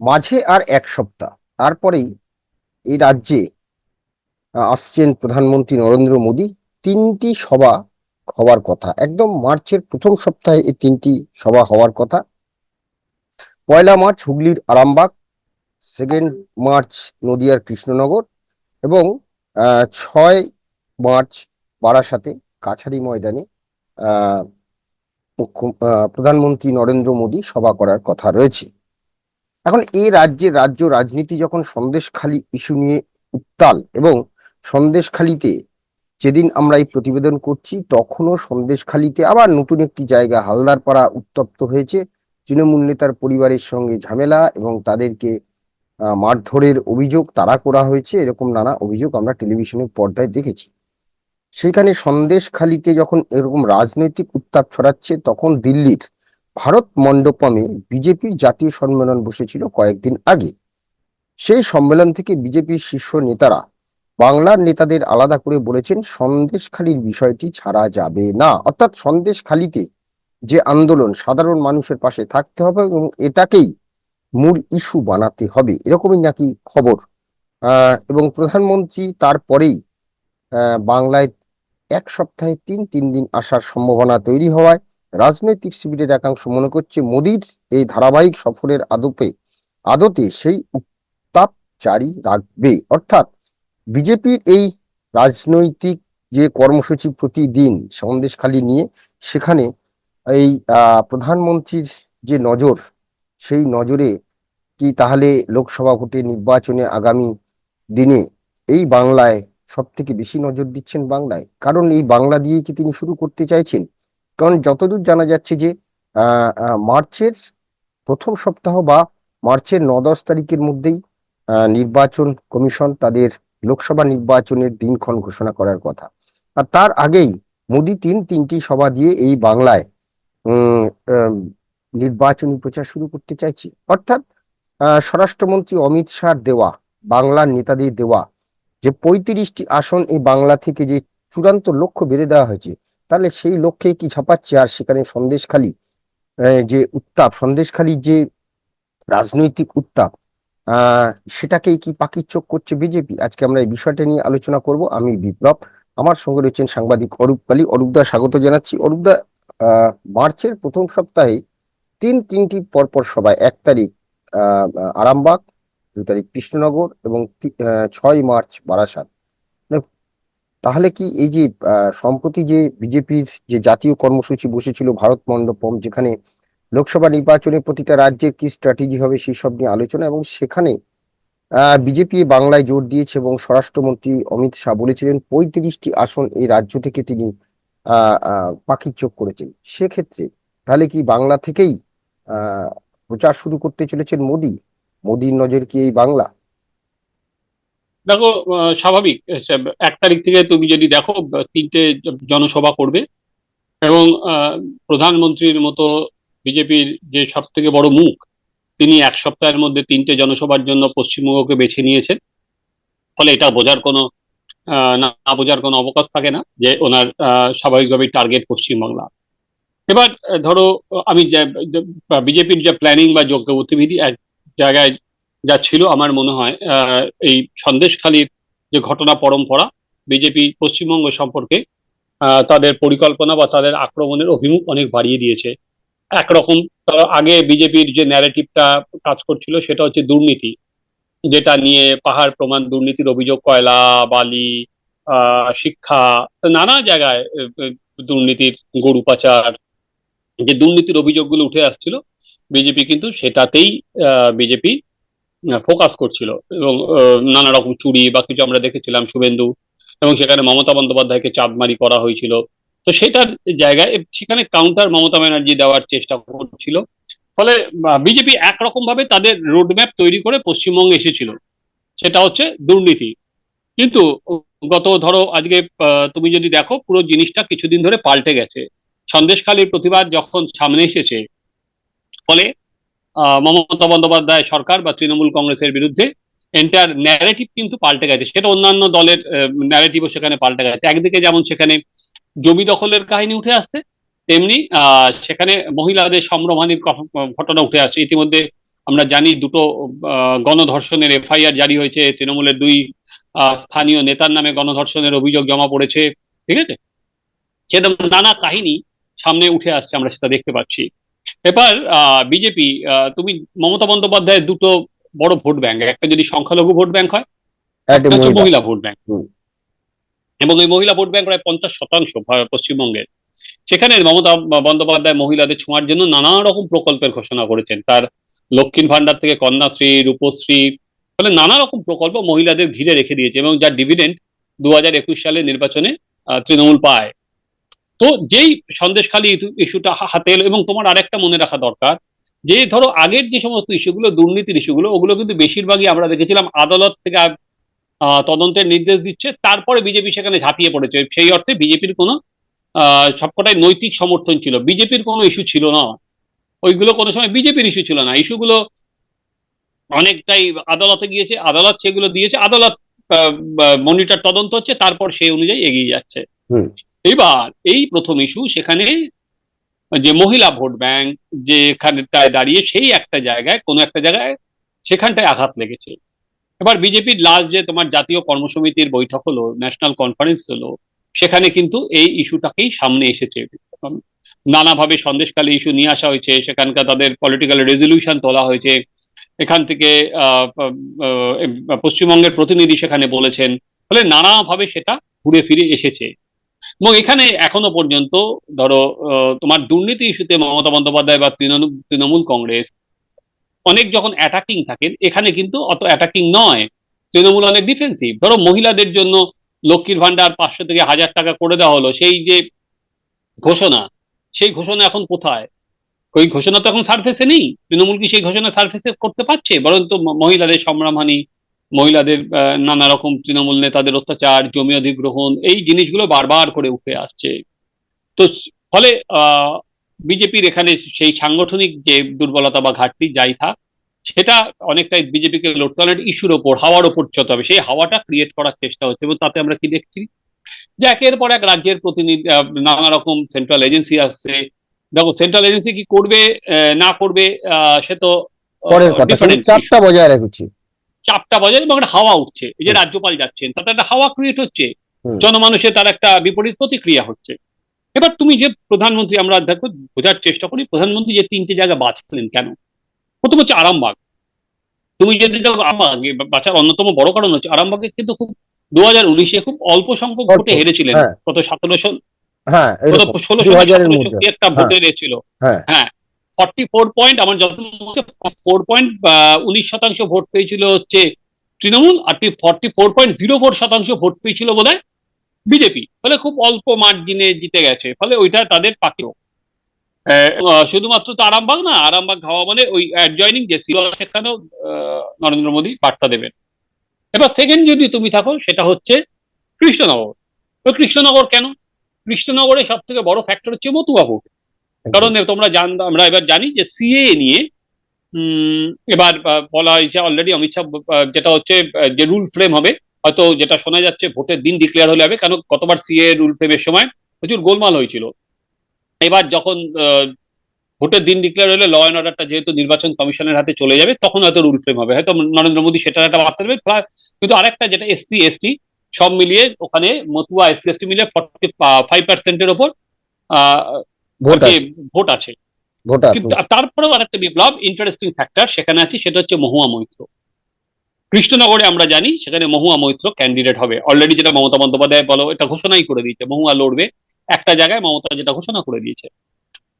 মাঝে আর এক সপ্তাহ। তারপরেই এই রাজ্যে আসছেন প্রধানমন্ত্রী নরেন্দ্র মোদী। তিনটি সভা হওয়ার কথা। একদম মার্চের প্রথম সপ্তাহে এই তিনটি সভা হওয়ার কথা। পয়লা মার্চ হুগলির আরামবাগ সেকেন্ড মার্চ নদিয়ার কৃষ্ণনগর এবং ছয় মার্চ বারাসাতে কাছারি ময়দানে প্রধানমন্ত্রী নরেন্দ্র মোদী সভা করার কথা রয়েছে। এখন এই রাজ্যে রাজ্য রাজনীতি যখন সন্দেশখালী ইস্যু নিয়ে উত্তাল এবং সন্দেশখালীতে যেদিন আমরা এই প্রতিবেদন করছি, তখনও সন্দেশখালীতে আবার নতুন একটি জায়গা হালদারপাড়া উত্তপ্ত হয়েছে। তৃণমূল নেতার পরিবারের সঙ্গে ঝামেলা এবং তাদেরকে মারধরের অভিযোগ তারা করা হয়েছে। এরকম নানা অভিযোগ আমরা টেলিভিশনের পর্দায় দেখেছি। সেখানে সন্দেশখালীতে যখন এরকম রাজনৈতিক উত্তাপ ছড়াচ্ছে, তখন দিল্লির ভারত মণ্ডপমে বিজেপির জাতীয় সম্মেলন বসেছিল কয়েকদিন আগে। সেই সম্মেলন থেকে বিজেপির শীর্ষ নেতারা বাংলার নেতাদের আলাদা করে বলেছেন, সন্দেশখালীর বিষয়টি ছাড়া যাবে না। অর্থাৎ সন্দেশখালীতে যে আন্দোলন, সাধারণ মানুষের পাশে থাকতে হবে এবং এটাকেই মূল ইস্যু বানাতে হবে, এরকমই নাকি খবর। এবং প্রধানমন্ত্রী তারপরেই বাংলায় এক সপ্তাহে তিন তিন দিন আসার সম্ভাবনা তৈরি হওয়ায় রাজনৈতিক শিবিরের একাংশ মনে করছে মোদীর এই ধারাবাহিক সফরের আদপে, আদতে সেই উত্তাপ জারি রাখবে। অর্থাৎ বিজেপির এই রাজনৈতিক যে কর্মসূচি প্রতিদিন সন্দেশখালী নিয়ে, সেখানে এই প্রধানমন্ত্রীর যে নজর, সেই নজরে কি তাহলে লোকসভা ভোটে নির্বাচনে আগামী দিনে এই বাংলায় সব থেকে বেশি নজর দিচ্ছেন বাংলায়? কারণ এই বাংলা দিয়েই কি তিনি শুরু করতে চাইছেন? কারণ যতদূর জানা যাচ্ছে যে মার্চের প্রথম সপ্তাহ বা মার্চের ন দশ তারিখের মধ্যেই নির্বাচন কমিশন তাদের লোকসভা নির্বাচনের দিনক্ষণ ঘোষণা করার কথা। আর তার আগেই মোদী তিন তিনটি সভা দিয়ে এই বাংলায় নির্বাচনী প্রচার শুরু করতে চাইছে। অর্থাৎ স্বরাষ্ট্রমন্ত্রী অমিত শাহ দেওয়া, বাংলার নেতাদের দেওয়া যে পঁয়ত্রিশটি আসন এই বাংলা থেকে যে চূড়ান্ত লক্ষ্য বেঁধে দেওয়া হয়েছে তাহলে সেই লক্ষ্যে কি ছাপাচ্ছে আর সেখানে সন্দেশখালী যে উত্তাপ, সন্দেশখালীর যে রাজনৈতিক উত্তাপ সেটাকেই কি পাখির চোখ করছে বিজেপি? আজকে আমরা এই বিষয়টা নিয়ে আলোচনা করব। আমি বিপ্লব, আমার সঙ্গে রয়েছেন সাংবাদিক অরূপ কালী। অরূপদা স্বাগত জানাচ্ছি। অরূপদা মার্চের প্রথম সপ্তাহে তিন তিনটি পরপর সভায়, এক তারিখ আরামবাগ, দু তারিখ কৃষ্ণনগর এবং ছয় মার্চ বারাসাত। তাহলে কি এই যে সম্প্রতি যে বিজেপির যে জাতীয় কর্মসূচি বসেছিল ভারত মণ্ডপম, যেখানে লোকসভা নির্বাচনে প্রতিটা রাজ্যের কি স্ট্র্যাটেজি হবে সেই সব নিয়ে আলোচনা এবং সেখানে বিজেপি বাংলায় জোর দিয়েছে এবং স্বরাষ্ট্রমন্ত্রী অমিত শাহ বলেছিলেন পঁয়ত্রিশটি আসন এই রাজ্য থেকে তিনি পাখির চোখ করেছেন। সেক্ষেত্রে তাহলে কি বাংলা থেকেই প্রচার শুরু করতে চলেছেন মোদী? মোদীর নজর কি এই বাংলা? দেখো স্বাভাবিক। এক তারিখ থেকে তুমি যদি দেখো, তিনটে জনসভা করবে এবং প্রধানমন্ত্রীর মতো বিজেপির যে সব থেকে বড় মুখ, তিনি এক সপ্তাহের মধ্যে তিনটে জনসভার জন্য পশ্চিমবঙ্গকে বেছে নিয়েছেন। ফলে এটা বোঝার কোনো না বোঝার কোনো অবকাশ থাকে না যে ওনার স্বাভাবিকভাবেই টার্গেট পশ্চিমবাংলা। এবার, ধরো, আমি বিজেপির যে প্ল্যানিং বা যোগ্য গতিবিধি এক জায়গায় যা ছিল আমার মনে হয় এই সন্দেশখালীর যে ঘটনা পরম্পরা বিজেপি পশ্চিমবঙ্গ সম্পর্কে তাদের পরিকল্পনা বা তাদের আক্রমণের অভিমুখ অনেক বাড়িয়ে দিয়েছে। একরকম আগে বিজেপির যে ন্যারেটিভটা কাজ করছিল সেটা হচ্ছে দুর্নীতি, যেটা নিয়ে পাহাড় প্রমাণ দুর্নীতির অভিযোগ, কয়লা, বালি শিক্ষা, নানা জায়গায় দুর্নীতির গরু পাচার, যে দুর্নীতির অভিযোগগুলো উঠে আসছিল বিজেপি কিন্তু সেটাতেই বিজেপি ফোকাস করছিল এবং নানা রকম চুরি বা কিছু আমরা দেখেছিলাম, শুভেন্দু এবং সেখানে মমতা বন্দ্যোপাধ্যায়কে চাঁদমারি করা হয়েছিল। তো সেটার জায়গায় সেখানে কাউন্টার মমতা ব্যানার্জি দেওয়ার চেষ্টা করছিল। ফলে বিজেপি একরকম ভাবে তাদের রোডম্যাপ তৈরি করে পশ্চিমবঙ্গে এসেছিল। সেটা হচ্ছে দুর্নীতি। কিন্তু, গত ধরো, আজকে তুমি যদি দেখো, পুরো জিনিসটা কিছুদিন ধরে পাল্টে গেছে। সন্দেশখালীর প্রতিবাদ যখন সামনে এসেছে, ফলে মমতা বন্দ্যোপাধ্যায় সরকার বা তৃণমূল কংগ্রেসের বিরুদ্ধে এন্টার ন্যারেটিভ কিন্তু পাল্টে গেছে। সেটা অন্যান্য দলের ন্যারেটিভও সেখানে পাল্টে গেছে। একদিকে যেমন সেখানে জমি দখলের কাহিনী উঠে আসছে, তেমনি সেখানে মহিলাদের সম্ভ্রমানির ঘটনা উঠে আসছে। ইতিমধ্যে আমরা জানি দুটো গণধর্ষণের এফআইআর জারি হয়েছে। তৃণমূলের দুই স্থানীয় নেতার নামে গণধর্ষণের অভিযোগ জমা পড়েছে। ঠিক আছে? সেরকম নানা কাহিনী সামনে উঠে আসছে, আমরা সেটা দেখতে পাচ্ছি। এবার বিজেপি তুমি মমতা বন্দ্যোপাধ্যায়ের দুটো বড় ভোট ব্যাংক একটা যদি সংখ্যালঘু ভোট ব্যাংক হয় মহিলা। ভোট ব্যাংক এবং এই মহিলা ভোট ব্যাংক প্রায় পঞ্চাশ শতাংশ পশ্চিমবঙ্গের। সেখানে মমতা বন্দ্যোপাধ্যায় মহিলাদের ছোঁয়ার জন্য নানা রকম প্রকল্পের ঘোষণা করেছেন। তার লক্ষ্মীর ভান্ডার থেকে কন্যাশ্রী রূপশ্রী ফলে নানা রকম প্রকল্প মহিলাদের ঘিরে রেখে দিয়েছে এবং যার ডিভিডেন্ড দু হাজার একুশ সালে নির্বাচনে আহ, তৃণমূল পায়। তো যেই সন্দেশখালী ইস্যুটা হাতে এলো এবং তোমার আরেকটা মনে রাখা দরকার, যে ধরো আগের যে সমস্ত ইস্যুগুলো, দুর্নীতির ইস্যুগুলো, ওগুলো কিন্তু বেশিরভাগই আমরা দেখেছিলাম আদালত থেকে তদন্তের নির্দেশ দিচ্ছে, তারপরে বিজেপি সেখানে ঝাঁপিয়ে পড়েছে। সেই অর্থে বিজেপির কোনো সবকটাই নৈতিক সমর্থন ছিল। বিজেপির কোনো ইস্যু ছিল না। ওইগুলো কোনো সময় বিজেপির ইস্যু ছিল না। ইস্যুগুলো অনেকটাই আদালতে গিয়েছে, আদালত সেগুলো দিয়েছে, আদালত মনিটর তদন্ত হচ্ছে, তারপর সেই অনুযায়ী এগিয়ে যাচ্ছে। এবার এই প্রথম ইস্যু সেখানে যে মহিলা ভোট ব্যাংক যেখানে দাঁড়িয়ে সেই একটা জায়গায়, কোনো একটা জায়গায় সেখানটায় আঘাত লেগেছে। এবার বিজেপির লাস্ট যে তোমার জাতীয় কর্মসমিতির বৈঠক হলো ন্যাশনাল কনফারেন্স হলো, সেখানে কিন্তু এই ইস্যুটাকেই সামনে এসেছে। নানাভাবে সন্দেশকালী ইস্যু নিয়ে আসা হয়েছে, সেখানকার তাদের পলিটিক্যাল রেজলিউশন তোলা হয়েছে। এখান থেকে পশ্চিমবঙ্গের প্রতিনিধি সেখানে বলেছেন, ফলে নানাভাবে সেটা ঘুরে ফিরে এসেছে। এবং এখানে এখনও পর্যন্ত ধরো তোমার দুর্নীতি ইস্যুতে মমতা বন্দ্যোপাধ্যায় বা তৃণমূল কংগ্রেস অনেক যখন অ্যাটাকিং থাকেন, এখানে কিন্তু অত অ্যাটাকিং নয়। তৃণমূল অনেক ডিফেন্সিভ ধরো, মহিলাদের জন্য লক্ষ্মীর ভান্ডার পাঁচশো থেকে হাজার টাকা করে দেওয়া হলো, সেই যে ঘোষণা, সেই ঘোষণা এখন কোথায়? ওই ঘোষণা তো এখন সার্ফেসে নেই। তৃণমূল কি সেই ঘোষণা সার্ফেসে করতে পারছে? বরং তো মহিলাদের সম্রামহানি মহিলাদের নানা রকম তৃণমূল নেতাদের অত্যাচার জমি অধিগ্রহণ এই জিনিসগুলো বারবার করে উঠে আসছে। তো ফলে বিজেপির এখানে সেই সাংগঠনিক যে দুর্বলতা বা ঘাটতি যাই থাক সেটা অনেকটাই বিজেপিকে লড়তে ইস্যুর ওপর হাওয়ার ওপর চলতে হবে। সেই হাওয়াটা ক্রিয়েট করার চেষ্টা হচ্ছে এবং তাতে আমরা কি দেখছি? যে একের পর এক রাজ্যের প্রতিনিধি নানা রকম সেন্ট্রাল এজেন্সি আসছে। দেখো সেন্ট্রাল এজেন্সি কি করবে আহ, না করবে আহ, সে তো পরের কথা চাপটা বজায় রেখেছি। চাপটা বজায় এবং একটা হাওয়া উঠছে। এই যে রাজ্যপাল যাচ্ছেন তাতে একটা হাওয়া ক্রিয়েট হচ্ছে। হুম। জনমানুষে তার একটা বিপরীত প্রতিক্রিয়া হচ্ছে। এবার তুমি যে প্রধানমন্ত্রী আমরা দেখো বোঝার চেষ্টা করি প্রধানমন্ত্রী যে তিনটে জায়গা বাঁচলেন কেন? প্রথম হচ্ছে আরামবাগ। তুমি যদি দেখো আরামবাগ বাঁচার অন্যতম বড় কারণ হচ্ছে আরামবাগে কিন্তু খুব দু হাজার উনিশে খুব অল্প সংখ্যক ভোটে হেরেছিলেন। হ্যাঁ। কত সতেরোশো হ্যাঁ ষোলোশো সতেরোশো মধ্যে। কি একটা ভোটে হেরেছিল। হ্যাঁ। ফর্টি ফোর পয়েন্ট আমার যত ফোর পয়েন্ট উনিশ শতাংশ ভোট পেয়েছিল হচ্ছে তৃণমূল, আর forty four point zero four শতাংশ ভোট পেয়েছিল হয় বিজেপি ফলে খুব অল্প মার্জিনে জিতে গেছে, ফলে ওইটা তাদের পাকেও। শুধুমাত্র তো আরামবাগ না, আরামবাগ খাওয়া মানে ওই অ্যাডজয়নিং যে ছিল সেখানেও নরেন্দ্র মোদী বার্তা দেবেন। এবার সেকেন্ড যদি তুমি থাকো, সেটা হচ্ছে কৃষ্ণনগর। তো কৃষ্ণনগর কেন? কৃষ্ণনগরে সব থেকে বড় ফ্যাক্টর হচ্ছে মতুয়া ভোট। কারণ তোমরা জান, আমরা এবার জানি যে সিএ নিয়ে এবার বলা হয়েছে অলরেডি অমিত শাহ যেটা হচ্ছে যে রুল ফ্রেম হবে, হয়তো যেটা শোনা যাচ্ছে, ভোটের দিন ডিক্লেয়ার হলে হবে, কেন গতবার সিএ রুল ফ্রেমের সময় প্রচুর গোলমাল হয়েছিল। এবার যখন ভোটের দিন ডিক্লেয়ার হলে ল অ্যান্ড অর্ডারটা যেহেতু নির্বাচন কমিশনের হাতে চলে যাবে, তখন হয়তো রুল ফ্রেম হবে। হয়তো নরেন্দ্র মোদী সেটার একটা বার্তা দেবে কিন্তু আরেকটা যেটা এসসি এসটি সব মিলিয়ে ওখানে মতুয়া এসসি এসটি মিলিয়ে ফর্টি ফাইভ পার্সেন্টের ওপর ভোট ভোট আছে। ভোটার তারপরেও আরেকটা বিপ্লব ইন্টারেস্টিং ফ্যাক্টর সেখানে আছে সেটা হচ্ছে মহুয়া মৈত্র। কৃষ্ণনগরে আমরা জানি সেখানে মহুয়া মৈত্র ক্যান্ডিডেট হবে। অলরেডি যেটা মমতা বন্দ্যোপাধ্যায় বলো এটা ঘোষণাই করে দিয়েছে মহুয়া লড়বে। একটা জায়গায় মমতা যেটা ঘোষণা করে দিয়েছে।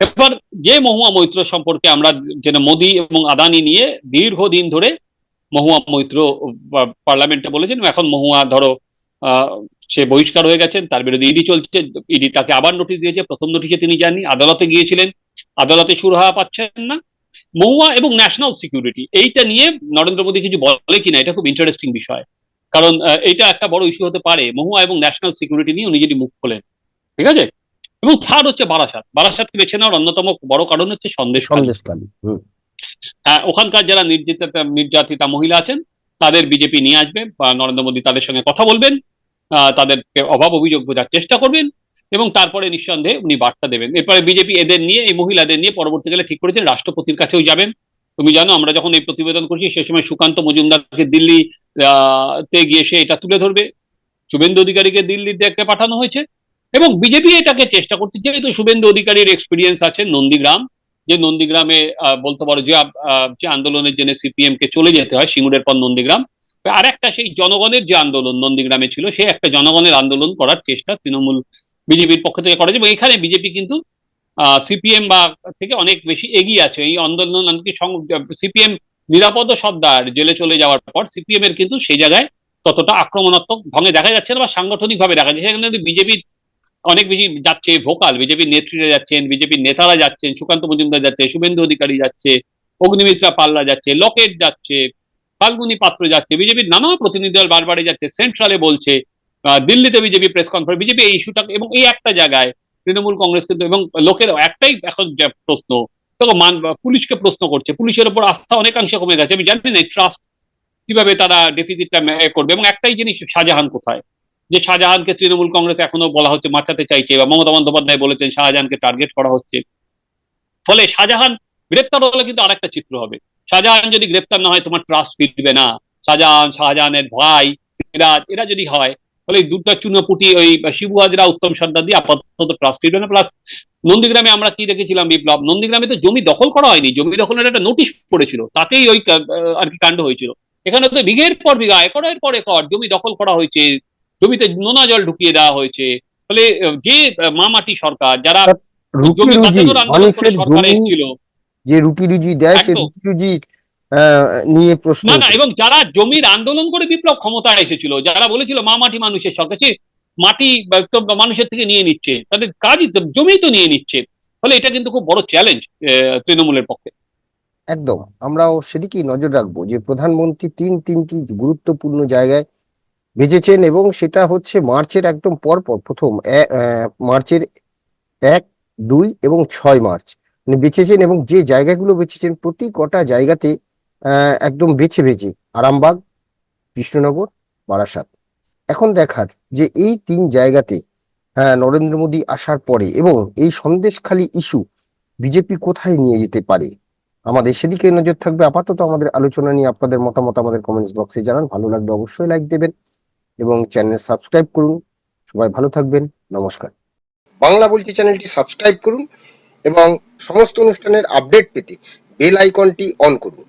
এবার যে মহুয়া মৈত্র সম্পর্কে আমরা যেন মোদী এবং আদানি নিয়ে দীর্ঘদিন ধরে মহুয়া মৈত্র পার্লামেন্টে বলেছেন এখন মহুয়া ধরো আহ, সে বহিষ্কার হয়ে গেছেন তার বিরুদ্ধে ইডি চলছে ইডি তাকে আবার নোটিশ দিয়েছে প্রথম নোটিশে তিনি যাননি আদালতে গিয়েছিলেন আদালতে সুরাহা পাচ্ছেন না। মহুয়া এবং ন্যাশনাল সিকিউরিটি এইটা নিয়ে নরেন্দ্র মোদী কিছু বলে কিনা এটা খুব ইন্টারেস্টিং বিষয়। কারণ এইটা একটা বড় ইস্যু হতে পারে মহুয়া এবং ন্যাশনাল সিকিউরিটি নিয়ে উনি যদি মুখ খোলেন ঠিক আছে? এবং থার্ড হচ্ছে বারাসাত বারাসাতকে বেছে নেওয়ার অন্যতম বড় কারণ হচ্ছে সন্দেশ সন্দেশকালী হ্যাঁ ওখানকার যারা নির্যাতিতা নির্যাতিতা মহিলা আছেন তাদের বিজেপি নিয়ে আসবে বা নরেন্দ্র মোদী তাদের সঙ্গে কথা বলবেন তাদেরকে অভাব অভিযোগ বোঝার চেষ্টা করবেন এবং তারপরে নিঃসন্দেহে উনি বার্তা দেবেন। এরপরে বিজেপি এদের নিয়ে, এই মহিলাদের নিয়ে পরবর্তীকালে ঠিক করেছেন, রাষ্ট্রপতির কাছেও যাবেন। তুমি জানো, আমরা যখন এই প্রতিবেদন করছি, সে সময় সুকান্ত মজুমদারকে দিল্লি তে গিয়ে সে এটা তুলে ধরবে। শুভেন্দু অধিকারীকে দিল্লি থেকে পাঠানো হয়েছে। এবং বিজেপি এটাকে চেষ্টা করছে, যেহেতু শুভেন্দু অধিকারীর এক্সপিরিয়েন্স আছে নন্দীগ্রাম, যে নন্দীগ্রামে বলতে পারো যে আন্দোলনের জন্য সিপিএম কে চলে যেতে হয়, সিঙ্গুরের পর নন্দীগ্রাম। আর একটা সেই জনগণের যে আন্দোলন নন্দীগ্রামে ছিল, সে একটা জনগণের আন্দোলন করার চেষ্টা তৃণমূল বিজেপির পক্ষ থেকে করা এবং এখানে বিজেপি কিন্তু সিপিএম বা থেকে অনেক বেশি এগিয়ে আছে। এই আন্দোলন এমনকি সিপিএম নিরাপদ সর্দার জেলে চলে যাওয়ার পর সিপিএম এর কিন্তু সেই জায়গায় ততটা আক্রমণাত্মক ঢঙে দেখা যাচ্ছে না বা সাংগঠনিক ভাবে দেখা যাচ্ছে সেখানে বিজেপির অনেক বেশি যাচ্ছে, ভোকাল, বিজেপির নেত্রীরা যাচ্ছেন, বিজেপির নেতারা যাচ্ছেন, সুকান্ত মজুমদার যাচ্ছে, শুভেন্দু অধিকারী যাচ্ছে, অগ্নিমিত্রা পাল্লা যাচ্ছে, লকেট যাচ্ছে ফাল্গুনী পাত্র যাচ্ছে বিজেপির নানা প্রতিনিধি দল বারবারে যাচ্ছে, সেন্ট্রালে বলছে দিল্লিতে বিজেপি প্রেস কনফারেন্স বিজেপি এই ইস্যুটা এবং এই একটা জায়গায় তৃণমূল কংগ্রেস কিন্তু, এবং লোকের একটাই এখন প্রশ্ন, তো মান, পুলিশকে প্রশ্ন করছে, পুলিশের উপর আস্থা অনেকাংশে কমে গেছে, আমি জানি না ট্রাস্ট কীভাবে তারা ডেফিসিটটা করবে, এবং একটাই জিনিস, শাহজাহান কোথায়? যে শাহজাহানকে তৃণমূল কংগ্রেস এখনও বলা হচ্ছে মাচাতে চাইছে, বা মমতা বন্দ্যোপাধ্যায় বলেছেন, শাহজাহানকে টার্গেট করা হচ্ছে। ফলে শাহজাহান গ্রেপ্তার হলে কিন্তু আরেকটা চিত্র হবে। শাহজাহান যদি গ্রেপ্তার না হয় তোমার ট্রাস্ট ফিরবে না। শাহজাহান শাহজাহানের ভাই সিরাজ এরা যদি হয় ফলে দুটো চুনোপুটি ওই শিবু হাজরা উত্তম সর্দার দিয়ে আপাতত ট্রাস্ট ফিরবে না। প্লাস নন্দীগ্রামে আমরা কি দেখেছিলাম বিপ্লব? নন্দীগ্রামে তো জমি দখল করা হয়নি। জমি দখলের একটা নোটিশ পড়েছিল। তাতেই ওই আর কি কাণ্ড হয়েছিল। এখানে তো বিঘের পর বিঘা একরের পর একর জমি দখল করা হয়েছে। জমিতে নোনা জল ঢুকিয়ে দেওয়া হয়েছে। ফলে যে মামাটি সরকার যারা জমি রুজি যে রুটি রুজি দেয় সে। রুটি রুজি নিয়ে প্রশ্ন না এবং যারা জমির আন্দোলন করে বিপ্লব ক্ষমতায় এসেছিল যারা বলেছিল মা মাটি মানুষের সরকার সে মাটি তো মানুষের থেকে নিয়ে নিচ্ছে তাদের কাজই তো জমি তো নিয়ে নিচ্ছে। ফলে এটা কিন্তু খুব বড় চ্যালেঞ্জ তৃণমূলের পক্ষে। একদম। আমরাও সেদিকেই নজর রাখব যে প্রধানমন্ত্রী তিন তিনটি গুরুত্বপূর্ণ জায়গায় ভেজেছেন এবং সেটা হচ্ছে মার্চের একদম পরপর প্রথম মার্চের এক দুই এবং ছয় মার্চ। বেছেছেন এবং যে জায়গাগুলো বেছেছেন প্রতি কটা জায়গাতে একদম বেছে বেছে আরামবাগ কৃষ্ণনগর বারাসাত। এখন দেখার যে এই তিন জায়গাতে আহ, নরেন্দ্র মোদী আসার পরে এবং এই সন্দেশখালী ইস্যু বিজেপি কোথায় নিয়ে যেতে পারে? আমাদের সেদিকে নজর থাকবে। আপাতত আমাদের আলোচনা নিয়ে আপনাদের মতামত আমাদের কমেন্টস বক্সে জানান। ভালো লাগলে অবশ্যই লাইক দেবেন এবং চ্যানেল সাবস্ক্রাইব করুন। সবাই ভালো থাকবেন। নমস্কার। বাংলা বলছি চ্যানেলটি সাবস্ক্রাইব করুন। এবং সমস্ত অনুষ্ঠানের আপডেট পেতে বেল আইকনটি অন করুন।